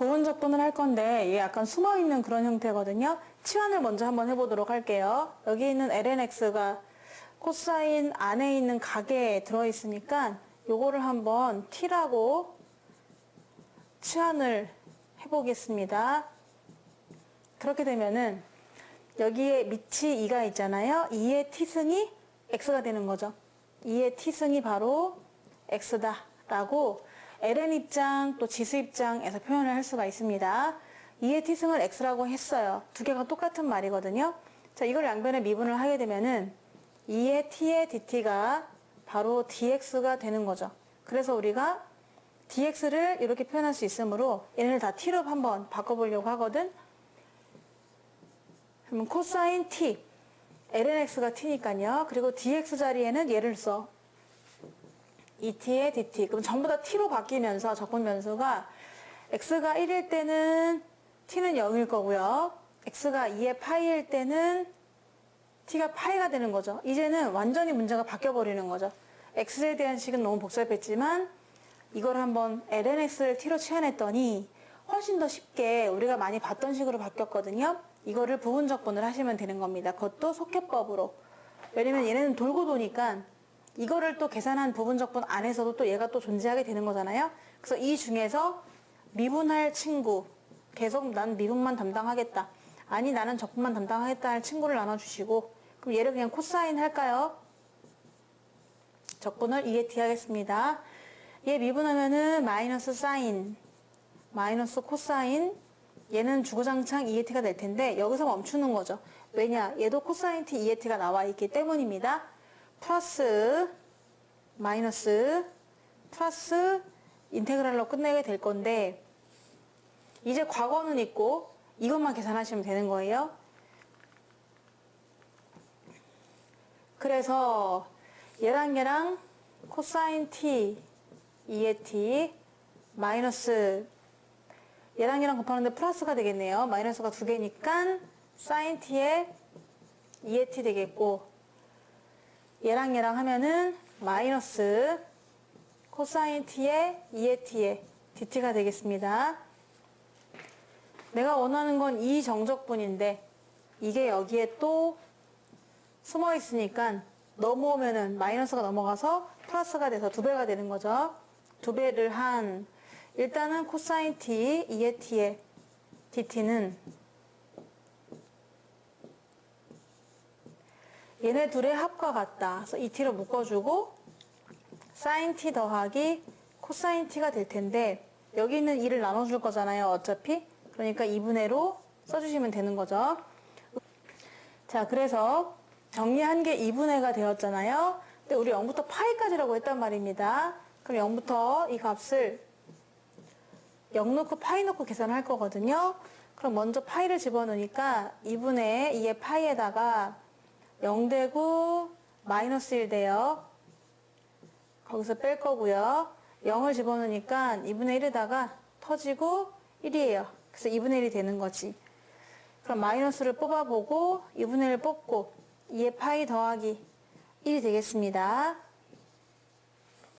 부분적분을 할 건데 이게 약간 숨어 있는 그런 형태거든요. 치환을 먼저 한번 해보도록 할게요. 여기 있는 lnx가 코사인 안에 있는 각에 들어있으니까 요거를 한번 t라고 치환을 해보겠습니다. 그렇게 되면은 여기에 밑이 2가 있잖아요. 2의 t승이 x가 되는 거죠. 2의 t승이 바로 x다 라고 ln 입장 또 지수 입장에서 표현을 할 수가 있습니다. 2의 t승을 x라고 했어요. 두 개가 똑같은 말이거든요. 자, 이걸 양변에 미분을 하게 되면은 2의 t의 dt가 바로 dx가 되는 거죠. 그래서 우리가 dx를 이렇게 표현할 수 있으므로 얘네를 다 t로 한번 바꿔보려고 하거든. 그러면 코사인 t, lnx가 t니까요. 그리고 dx 자리에는 얘를 써. Et의 dt. 그럼 전부 다 t로 바뀌면서 적분 변수가 x가 1일 때는 t는 0일 거고요. x가 2의 파이일 때는 t가 파이가 되는 거죠. 이제는 완전히 문제가 바뀌어 버리는 거죠. x에 대한 식은 너무 복잡했지만 이걸 한번 lnx를 t로 치환했더니 훨씬 더 쉽게 우리가 많이 봤던 식으로 바뀌었거든요. 이거를 부분 적분을 하시면 되는 겁니다. 그것도 속해법으로. 왜냐면 얘네는 돌고 도니까 이거를 또 계산한 부분적분 안에서도 또 얘가 또 존재하게 되는 거잖아요. 그래서 이 중에서 미분할 친구, 계속 난 미분만 담당하겠다. 아니 나는 적분만 담당하겠다 할 친구를 나눠주시고 그럼 얘를 그냥 코사인 할까요? 적분을 2에 t 하겠습니다. 얘 미분하면은 마이너스 사인, 마이너스 코사인, 얘는 주구장창 2의 t가 될 텐데 여기서 멈추는 거죠. 왜냐? 얘도 코사인 t 2의 t가 나와 있기 때문입니다. 플러스 마이너스 플러스 인테그랄로 끝내게 될 건데 이제 과거는 있고 이것만 계산하시면 되는 거예요. 그래서 얘랑 얘랑 코사인 t 2의 t 마이너스 얘랑 얘랑 곱하는데 플러스가 되겠네요. 마이너스가 두 개니까 사인 t의 2의 t 되겠고 얘랑 얘랑 하면은 마이너스 코사인 t의 2의 t의 dt가 되겠습니다. 내가 원하는 건 이 정적분인데 이게 여기에 또 숨어 있으니까 넘어오면은 마이너스가 넘어가서 플러스가 돼서 두 배가 되는 거죠. 두 배를 한 일단은 코사인 t 2의 t의 dt는 얘네 둘의 합과 같다. 그래서 이 t로 묶어주고 사인 t 더하기 코사인 t가 될 텐데 여기 있는 2를 나눠줄 거잖아요. 어차피 그러니까 2분의로 써주시면 되는 거죠. 자, 그래서 정리한 게 2분의가 되었잖아요. 근데 우리 0부터 파이까지라고 했단 말입니다. 그럼 0부터 이 값을 0 넣고 파이 넣고 계산할 거거든요. 그럼 먼저 파이를 집어넣으니까 2분의 2의 파이에다가 0 되고 마이너스 1 돼요. 거기서 뺄 거고요. 0을 집어넣으니까 2분의 1에다가 터지고 1이에요. 그래서 2분의 1이 되는 거지. 그럼 마이너스를 뽑아보고 2분의 1 뽑고 2의 파이 더하기 1이 되겠습니다.